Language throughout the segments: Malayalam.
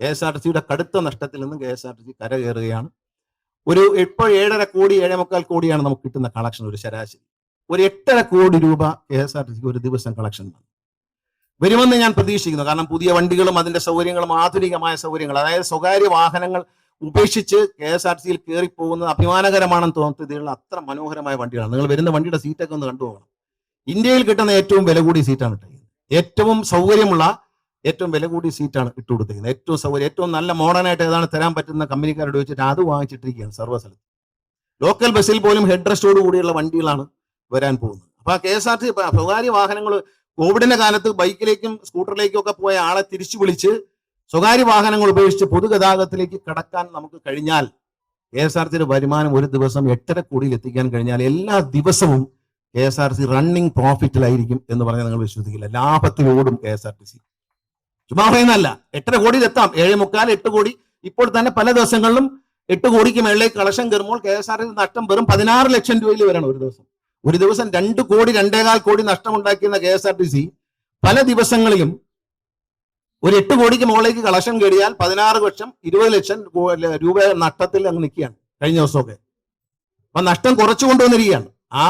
കെ എസ് ആർ ടി സിയുടെ കടുത്ത നഷ്ടത്തിൽ നിന്നും K S R T C കരകയറുകയാണ്. ഒരു ഇപ്പോൾ ഏഴര കോടി ഏഴേ മുക്കാൽ കോടിയാണ് നമുക്ക് കിട്ടുന്ന കളക്ഷൻ ഒരു ശരാശരി. ഒരു എട്ടര കോടി രൂപ കെ എസ് ആർ ടി സിക്ക് ഒരു ദിവസം കളക്ഷൻ വരുമെന്ന് ഞാൻ പ്രതീക്ഷിക്കുന്നു. കാരണം പുതിയ വണ്ടികളും അതിന്റെ സൗകര്യങ്ങളും ആധുനികമായ സൗകര്യങ്ങൾ അതായത് സ്വകാര്യ വാഹനങ്ങൾ ഉപേക്ഷിച്ച് കെ എസ് ആർ ടി സിയിൽ കയറിപ്പോകുന്നത് അഭിമാനകരമാണെന്ന് തോന്നുന്നതിലുള്ള അത്ര മനോഹരമായ വണ്ടികളാണ്. നിങ്ങൾ വരുന്ന വണ്ടിയുടെ സീറ്റൊക്കെ ഒന്ന് കണ്ടുപോകണം. ഇന്ത്യയിൽ കിട്ടുന്ന ഏറ്റവും വില കൂടിയ സീറ്റാണ് ഏറ്റവും സൗകര്യമുള്ള ഏറ്റവും വില കൂടിയ സീറ്റാണ് ഇട്ട് കൊടുത്തിരിക്കുന്നത്. ഏറ്റവും സൗകര്യം ഏറ്റവും നല്ല മോഡേണായിട്ട് ഏതാണ് തരാൻ പറ്റുന്ന കമ്പനിക്കാരോട് ചോദിച്ചിട്ട് അത് വാങ്ങിച്ചിട്ടിരിക്കുകയാണ് സർവസ്ഥലത്ത്. ലോക്കൽ ബസ്സിൽ പോലും ഹെഡ് റെസ്റ്റോട് കൂടിയുള്ള വണ്ടികളാണ് വരാൻ പോകുന്നത്. അപ്പൊ ആ കെ എസ് ആർ ടി സ്വകാര്യ വാഹനങ്ങൾ കോവിഡിന്റെ കാലത്ത് ബൈക്കിലേക്കും സ്കൂട്ടറിലേക്കും ഒക്കെ പോയ ആളെ തിരിച്ചു വിളിച്ച് സ്വകാര്യ വാഹനങ്ങൾ ഉപയോഗിച്ച് പൊതുഗതാഗതത്തിലേക്ക് കടക്കാൻ നമുക്ക് കഴിഞ്ഞാൽ കെ എസ് ആർ ടിയുടെ വരുമാനം ഒരു ദിവസം എട്ടര കോടിയിൽ എത്തിക്കാൻ കഴിഞ്ഞാൽ എല്ലാ ദിവസവും K S R C running പ്രോഫിറ്റിലായിരിക്കും എന്ന് പറഞ്ഞാൽ നിങ്ങൾ വിശ്വസിക്കില്ല. ലാഭത്തിലോടും K S R T C. ചുമ്മാ പറയുന്നതല്ല എട്ടര കോടിയിൽ എത്താം ഏഴ് മുക്കാൽ എട്ട് കോടി. ഇപ്പോൾ തന്നെ പല ദിവസങ്ങളിലും എട്ട് കോടിക്ക് മേളിലേക്ക് കളക്ഷൻ കയറുമ്പോൾ കെ എസ് ആർ എൽ നഷ്ടം വെറും പതിനാറ് ലക്ഷം രൂപയിൽ വരണം ഒരു ദിവസം. ഒരു ദിവസം രണ്ട് കോടി രണ്ടേകാൽ crore നഷ്ടമുണ്ടാക്കിയ K S R T C പല ദിവസങ്ങളിലും ഒരു എട്ട് കോടിക്ക് മുകളിലേക്ക് കളക്ഷൻ കയറിയാൽ പതിനാറ് ലക്ഷം ഇരുപത് ലക്ഷം രൂപ നഷ്ടത്തിൽ അങ്ങ് നിൽക്കുകയാണ് കഴിഞ്ഞ ദിവസമൊക്കെ. അപ്പൊ നഷ്ടം കുറച്ചു കൊണ്ടുവന്നിരിക്കുകയാണ്. ആ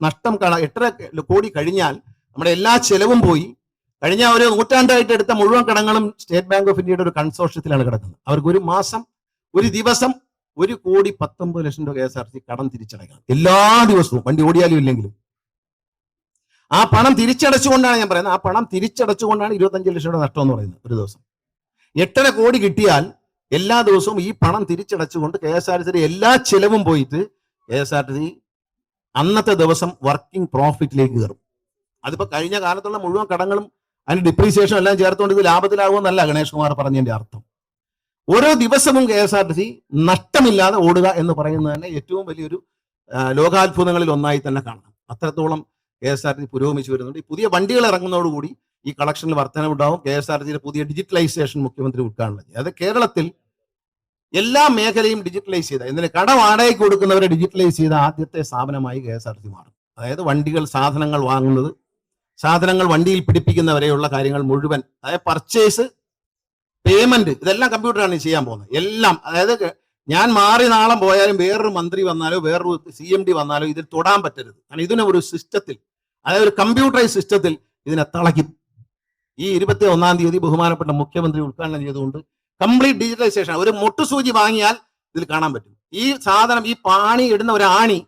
നഷ്ടം എട്ടര കോടി കഴിഞ്ഞാൽ നമ്മുടെ എല്ലാ ചെലവും പോയി. കഴിഞ്ഞ ഒരു നൂറ്റാണ്ടായിട്ട് എടുത്ത മുഴുവൻ കടങ്ങളും സ്റ്റേറ്റ് ബാങ്ക് ഓഫ് ഇന്ത്യയുടെ ഒരു കൺസോർഷ്യത്തിലാണ് കിടക്കുന്നത്. അവർക്ക് ഒരു മാസം ഒരു ദിവസം ഒരു കോടി പത്തൊമ്പത് ലക്ഷം രൂപ കെ എസ് ആർ സി കടം തിരിച്ചടയ്ക്കണം. എല്ലാ ദിവസവും. വണ്ടി ഓടിയാലും ഇല്ലെങ്കിലും. ആ പണം തിരിച്ചടച്ചുകൊണ്ടാണ് ഞാൻ പറയുന്നത്. ആ പണം തിരിച്ചടച്ചുകൊണ്ടാണ് ഇരുപത്തഞ്ച് ലക്ഷം രൂപ നഷ്ടം എന്ന് പറയുന്നത് ഒരു ദിവസം. എട്ടര കോടി കിട്ടിയാൽ എല്ലാ ദിവസവും ഈ പണം തിരിച്ചടച്ചുകൊണ്ട് കെ എസ് ആർ സിയുടെ എല്ലാ ചെലവും പോയിട്ട് കെ എസ് ആർ സി അന്നത്തെ ദിവസം വർക്കിംഗ് പ്രോഫിറ്റിലേക്ക് കയറും. അതിപ്പോ കഴിഞ്ഞ കാലത്തുള്ള മുഴുവൻ കടങ്ങളും അതിന് ഡിപ്രീസിയേഷൻ എല്ലാം ചേർത്തുകൊണ്ട് ഇത് ലാഭത്തിലാകുമെന്നല്ല ഗണേഷ് കുമാർ പറഞ്ഞതിന്റെ അർത്ഥം. ഓരോ ദിവസവും K S R T C നഷ്ടമില്ലാതെ ഓടുക എന്ന് പറയുന്നത് തന്നെ ഏറ്റവും വലിയൊരു ലോകാത്ഭുതങ്ങളിൽ ഒന്നായി തന്നെ കാണണം അത്രത്തോളം കെ എസ് ആർ ടി പുരോഗമിച്ചു വരുന്നുണ്ട്. ഈ പുതിയ വണ്ടികൾ ഇറങ്ങുന്നതോടുകൂടി ഈ കളക്ഷനിൽ വർധനവുണ്ടാവും കെ എസ് ആർ ടി സിയുടെ പുതിയ ഡിജിറ്റലൈസേഷൻ മുഖ്യമന്ത്രി ഉദ്ഘാടനം ചെയ്തു അത് കേരളത്തിൽ എല്ലാ മേഖലയും ഡിജിറ്റലൈസ് ചെയ്ത. എന്തിന്? കട വാടകയ്ക്ക് കൊടുക്കുന്നവരെ ഡിജിറ്റലൈസ് ചെയ്ത ആദ്യത്തെ സ്ഥാപനമായി കെ എസ് ആർ ടി മാറും. അതായത് വണ്ടികൾ സാധനങ്ങൾ വാങ്ങുന്നത് സാധനങ്ങൾ വണ്ടിയിൽ പിടിപ്പിക്കുന്നവരെയുള്ള കാര്യങ്ങൾ മുഴുവൻ അതായത് പർച്ചേസ് പേയ്മെന്റ് ഇതെല്ലാം കമ്പ്യൂട്ടറാണ് ചെയ്യാൻ പോകുന്നത്. എല്ലാം അതായത് ഞാൻ മാറി നാളം പോയാലും വേറൊരു മന്ത്രി വന്നാലോ വേറൊരു സി എം ഡി വന്നാലോ ഇതിൽ തൊടാൻ പറ്റരുത്. കാരണം ഇതിനെ ഒരു സിസ്റ്റത്തിൽ അതായത് ഒരു കമ്പ്യൂട്ടറൈസ് സിസ്റ്റത്തിൽ ഇതിനെ തളയ്ക്കും. ഈ ഇരുപത്തി ഒന്നാം തീയതി ബഹുമാനപ്പെട്ട മുഖ്യമന്ത്രി ഉദ്ഘാടനം ചെയ്തുകൊണ്ട് കംപ്ലീറ്റ് ഡിജിറ്റലൈസേഷൻ ഒരു മുട്ടുസൂചി വാങ്ങിയാൽ ഇതിൽ കാണാൻ പറ്റും. ഈ സാധനം ഈ പാണി ഇടുന്ന ഒരു ആണി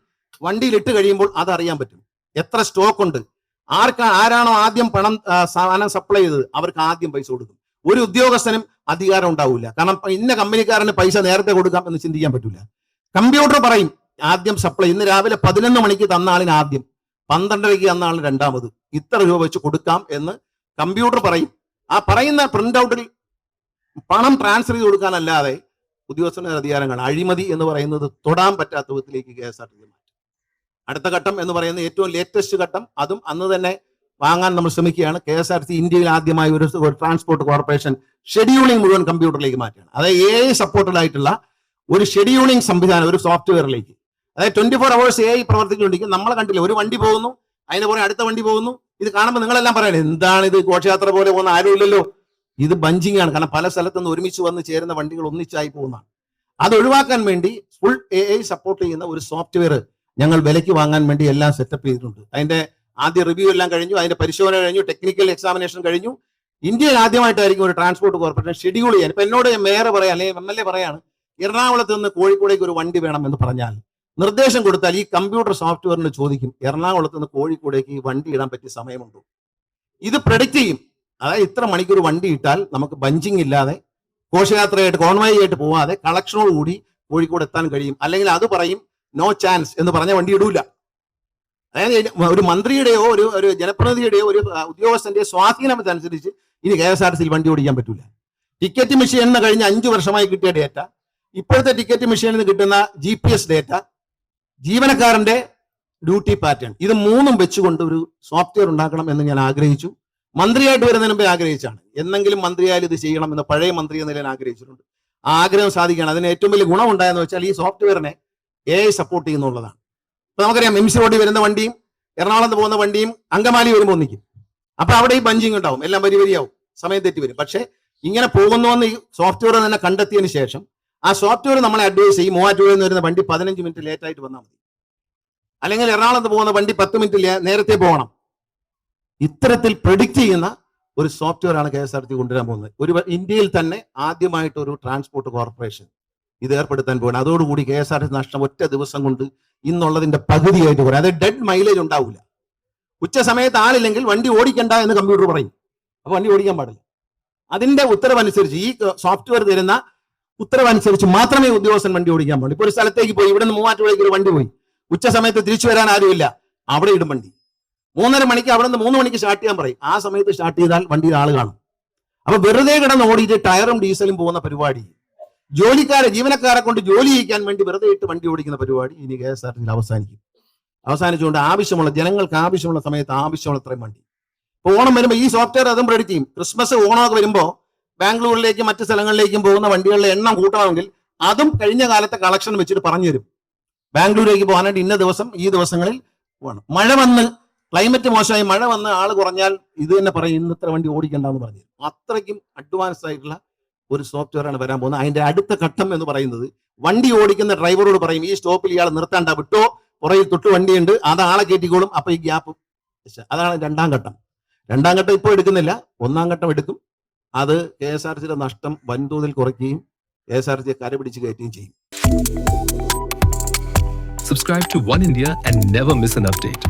വണ്ടിയിൽ ഇട്ട് കഴിയുമ്പോൾ അത് അറിയാൻ പറ്റും. എത്ര സ്റ്റോക്ക് ഉണ്ട് ആർക്കാ ആരാണോ ആദ്യം പണം സാധനം സപ്ലൈ ചെയ്തത്? അവർക്ക് ആദ്യം പൈസ കൊടുക്കും. ഒരു ഉദ്യോഗസ്ഥനും അധികാരം ഉണ്ടാവില്ല കാരണം ഇന്ന കമ്പനിക്കാരന് പൈസ നേരത്തെ കൊടുക്കാം എന്ന് ചിന്തിക്കാൻ പറ്റില്ല കമ്പ്യൂട്ടർ പറയും ആദ്യം സപ്ലൈ ഇന്ന് രാവിലെ പതിനൊന്ന് മണിക്ക് തന്ന ആളിന് ആദ്യം. പന്ത്രണ്ടരയ്ക്ക് തന്ന ആളിന് രണ്ടാമത്. ഇത്ര രൂപ വെച്ച് കൊടുക്കാം എന്ന് കമ്പ്യൂട്ടർ പറയും. ആ പറയുന്ന പ്രിന്റ് ഔട്ടിൽ പണം ട്രാൻസ്ഫർ ചെയ്ത് കൊടുക്കാനല്ലാതെ ഉദ്യോഗസ്ഥന് അധികാരങ്ങൾ അഴിമതി എന്ന് പറയുന്നത് തൊടാൻ പറ്റാത്ത വിധത്തിലേക്ക് കെ എസ് ആർ ടി അടുത്ത ഘട്ടം എന്ന് പറയുന്ന ഏറ്റവും ലേറ്റസ്റ്റ് ഘട്ടം. അതും അന്ന് തന്നെ വാങ്ങാൻ നമ്മൾ ശ്രമിക്കുകയാണ്. കെ എസ് ആർ സി ഇന്ത്യയിൽ ആദ്യമായി ഒരു ട്രാൻസ്പോർട്ട് കോർപ്പറേഷൻ ഷെഡ്യൂളിംഗ് മുഴുവൻ കമ്പ്യൂട്ടറിലേക്ക് മാറ്റുകയാണ്. അതായത് എ ഐ സപ്പോർട്ടഡ് ആയിട്ടുള്ള ഒരു ഷെഡ്യൂളിംഗ് സംവിധാനം ഒരു സോഫ്റ്റ്വെയറിലേക്ക് അതായത് twenty four hours A I പ്രവർത്തിച്ചുകൊണ്ടിരിക്കും നമ്മളെ കണ്ടില്ല ഒരു വണ്ടി പോകുന്നു അതിന് പുറകെ അടുത്ത വണ്ടി പോകുന്നു. ഇത് കാണുമ്പോൾ നിങ്ങളെല്ലാം പറയണേ എന്താണ് ഇത്? ഘോഷയാത്ര പോലെ പോകുന്ന ആരുമില്ലല്ലോ? ഇത് ബഞ്ചിങ് ആണ്. കാരണം പല സ്ഥലത്തു നിന്ന് ഒരുമിച്ച് വന്ന് ചേരുന്ന വണ്ടികൾ ഒന്നിച്ചായി പോകുന്നതാണ്. അത് ഒഴിവാക്കാൻ വേണ്ടി ഫുൾ എ ഐ സപ്പോർട്ട് ചെയ്യുന്ന ഒരു സോഫ്റ്റ്വെയർ ഞങ്ങൾ വിലയ്ക്ക് വാങ്ങാൻ വേണ്ടി എല്ലാം സെറ്റപ്പ് ചെയ്തിട്ടുണ്ട്. അതിന്റെ ആദ്യ റിവ്യൂ എല്ലാം കഴിഞ്ഞു അതിന്റെ പരിശോധന കഴിഞ്ഞു ടെക്നിക്കൽ എക്സാമിനേഷൻ കഴിഞ്ഞു. ഇന്ത്യയിൽ ആദ്യമായിട്ടായിരിക്കും ഒരു ട്രാൻസ്പോർട്ട് കോർപ്പറേഷൻ ഷെഡ്യൂൾ ചെയ്യാൻ. ഇപ്പൊ എന്നോട് മേയർ പറയാം അല്ലെങ്കിൽ എം എൽ എ പറയാണ് എറണാകുളത്ത് നിന്ന് കോഴിക്കോടേക്ക് ഒരു വണ്ടി വേണം എന്ന് പറഞ്ഞാൽ നിർദ്ദേശം കൊടുത്താൽ ഈ കമ്പ്യൂട്ടർ സോഫ്റ്റ്വെയറിന് ചോദിക്കും എറണാകുളത്ത് നിന്ന് കോഴിക്കോടേക്ക് ഈ വണ്ടി ഇടാൻ പറ്റിയ സമയമുണ്ടോ? ഇത് പ്രഡിക്റ്റ് ചെയ്യും. അതായത് ഇത്ര മണിക്കൂർ വണ്ടി ഇട്ടാൽ നമുക്ക് ബഞ്ചിങ് ഇല്ലാതെ ഘോഷയാത്രയായിട്ട് കോൺവായി ആയിട്ട് പോവാതെ കളക്ഷനോട് കൂടി കോഴിക്കോട് എത്താൻ കഴിയും. അല്ലെങ്കിൽ അത് പറയും നോ ചാൻസ് എന്ന് പറഞ്ഞ വണ്ടി ഇടൂല. അതായത് ഒരു മന്ത്രിയുടെയോ ഒരു ഒരു ജനപ്രതിനിധിയുടെയോ ഒരു ഉദ്യോഗസ്ഥന്റെ ഉദ്യോഗസ്ഥന്റെയോ സ്വാധീനമനുസരിച്ച് ഇനി കെ എസ് ആർ സിയിൽ വണ്ടി ഓടിക്കാൻ പറ്റൂല. ടിക്കറ്റ് മെഷീൻ എന്ന് കഴിഞ്ഞ അഞ്ചു വർഷമായി കിട്ടിയ ഡേറ്റ ഇപ്പോഴത്തെ ടിക്കറ്റ് മെഷീനിൽ നിന്ന് കിട്ടുന്ന ജി പി എസ് ഡേറ്റ ജീവനക്കാരന്റെ ഡ്യൂട്ടി പാറ്റേൺ ഇത് മൂന്നും വെച്ചുകൊണ്ട് ഒരു സോഫ്റ്റ്വെയർ ഉണ്ടാക്കണം എന്ന് ഞാൻ ആഗ്രഹിച്ചു. മന്ത്രിയായിട്ട് വരുന്നതിന് മുമ്പേ ആഗ്രഹിച്ചാണ് എന്നെങ്കിലും മന്ത്രിയായാലും ഇത് ചെയ്യണം എന്ന് പഴയ മന്ത്രി എന്ന നിലയിൽ ആഗ്രഹിച്ചിട്ടുണ്ട്. ആഗ്രഹം സാധിക്കുകയാണ്. അതിന് ഏറ്റവും വലിയ ഗുണമുണ്ടായെന്ന് വെച്ചാൽ ഈ സോഫ്റ്റ്വെയറിനെ എ ഐ സപ്പോർട്ട് ചെയ്യുന്നുള്ളതാണ്. ഇപ്പൊ നമുക്കറിയാം എം സി റോഡിൽ വരുന്ന വണ്ടിയും എറണാകുളത്ത് പോകുന്ന വണ്ടിയും അങ്കമാലി വരുമ്പോൾ ഒന്നിക്കും. അപ്പൊ അവിടെ ഈ ബഞ്ചിങ് ഉണ്ടാവും. എല്ലാം വരി വരിയാവും. സമയം തെറ്റി വരും. പക്ഷേ ഇങ്ങനെ പോകുന്നുവെന്ന് ഈ സോഫ്റ്റ്വെയർ തന്നെ കണ്ടെത്തിയതിന് ശേഷം ആ സോഫ്റ്റ്വെയർ നമ്മളെ അഡ്വൈസ് ചെയ്യും. മൂവാറ്റുപുഴയിൽ നിന്ന് വരുന്ന വണ്ടി പതിനഞ്ച് മിനിറ്റ് ലേറ്റ് ആയിട്ട് വന്നാൽ മതി. അല്ലെങ്കിൽ എറണാകുളത്ത് പോകുന്ന വണ്ടി പത്ത് മിനിറ്റ് നേരത്തെ പോകണം. ഇത്തരത്തിൽ പ്രെഡിക്റ്റ് ചെയ്യുന്ന ഒരു സോഫ്റ്റ്വെയർ ആണ് കെ എസ് ആർ ടി കൊണ്ടുവരാൻ പോകുന്നത്. ഒരു ഇന്ത്യയിൽ തന്നെ ആദ്യമായിട്ട് ഒരു ട്രാൻസ്പോർട്ട് കോർപ്പറേഷൻ ഇത് ഏർപ്പെടുത്താൻ പോകണം അതോടുകൂടി കെ എസ് ആർ ടി നഷ്ടം ഒറ്റ ദിവസം കൊണ്ട് ഇന്നുള്ളതിന്റെ പകുതിയായിട്ട് കുറയും അത് ഡെഡ് മൈലേജ് ഉണ്ടാവില്ല ഉച്ച സമയത്ത് ആളില്ലെങ്കിൽ വണ്ടി ഓടിക്കണ്ട എന്ന് കമ്പ്യൂട്ടർ പറയും. അപ്പൊ വണ്ടി ഓടിക്കാൻ പാടില്ല. അതിന്റെ ഉത്തരവനുസരിച്ച് ഈ സോഫ്റ്റ്വെയർ തരുന്ന ഉത്തരവനുസരിച്ച് മാത്രമേ ഉദ്യോഗസ്ഥൻ വണ്ടി ഓടിക്കാൻ പാടുള്ളൂ. ഇപ്പൊ ഒരു സ്ഥലത്തേക്ക് പോയി ഇവിടെ നിന്ന് മൂവാറ്റുപുഴയ്ക്ക് ഒരു വണ്ടി പോയി. ഉച്ച സമയത്ത് തിരിച്ചു വരാൻ ആരുമില്ല. അവിടെ ഇടും വണ്ടി. മൂന്നര മണിക്ക് അവിടെ നിന്ന് മൂന്ന് മണിക്ക് സ്റ്റാർട്ട് ചെയ്യാൻ പറയും. ആ സമയത്ത് സ്റ്റാർട്ട് ചെയ്താൽ വണ്ടിയിൽ ആൾ കാണും. അപ്പൊ വെറുതെ കിടന്ന് ഓടിയിട്ട് ടയറും ഡീസലും പോകുന്ന പരിപാടി ജോലിക്കാരെ ജീവനക്കാരെ കൊണ്ട് ജോലി ചെയ്യിക്കാൻ വേണ്ടി വെറുതെ ഇട്ട് വണ്ടി ഓടിക്കുന്ന പരിപാടി ഇനി കെ എസ് ആർ ടിയിൽ അവസാനിക്കും. അവസാനിച്ചുകൊണ്ട് ആവശ്യമുള്ള ജനങ്ങൾക്ക് ആവശ്യമുള്ള സമയത്ത് ആവശ്യമുള്ള അത്രയും വണ്ടി. ഇപ്പൊ ഓണം വരുമ്പോൾ ഈ സോഫ്റ്റ്വെയർ അതും പ്രെഡിറ്റ് ചെയ്യും ക്രിസ്മസ് ഓണമൊക്കെ വരുമ്പോൾ ബാംഗ്ലൂരിലേക്കും മറ്റ് സ്ഥലങ്ങളിലേക്കും പോകുന്ന വണ്ടികളുടെ എണ്ണം കൂട്ടണമെങ്കിൽ അതും കഴിഞ്ഞ കാലത്തെ കളക്ഷൻ വെച്ചിട്ട് പറഞ്ഞു തരും. ബാംഗ്ലൂരിലേക്ക് പോകാനായിട്ട് ഇന്ന ദിവസം ഈ ദിവസങ്ങളിൽ പോകണം. മഴ വന്ന് ക്ലൈമറ്റ് മോശമായി മഴ വന്ന് ആൾ കുറഞ്ഞാൽ ഇത് തന്നെ പറയും ഇന്നത്ര വണ്ടി ഓടിക്കണ്ടെന്ന് പറഞ്ഞു തരും. അത്രയ്ക്കും അഡ്വാൻസ് ആയിട്ടുള്ള ഒരു സോഫ്റ്റ്വെയർ ആണ് വരാൻ പോകുന്നത്. അതിന്റെ അടുത്ത ഘട്ടം എന്ന് പറയുന്നത് വണ്ടി ഓടിക്കുന്ന ഡ്രൈവറോട് പറയും ഈ സ്റ്റോപ്പിൽ ഇയാൾ നിർത്താണ്ട വിട്ടോ? പുറയിൽ തൊട്ട് വണ്ടിയുണ്ട് അത് ആളെ കയറ്റിക്കോളും അപ്പൊ ഈ ഗ്യാപ്പ് അതാണ് രണ്ടാം ഘട്ടം. രണ്ടാം ഘട്ടം ഇപ്പോൾ എടുക്കുന്നില്ല. ഒന്നാം ഘട്ടം എടുക്കും. അത് കെ എസ് ആർ സിയുടെ നഷ്ടം വൻതോതിൽ കുറയ്ക്കുകയും കെ എസ് ആർ സിയെ കരപിടിച്ച് കയറ്റുകയും ചെയ്യും. Subscribe to One India and never miss an update.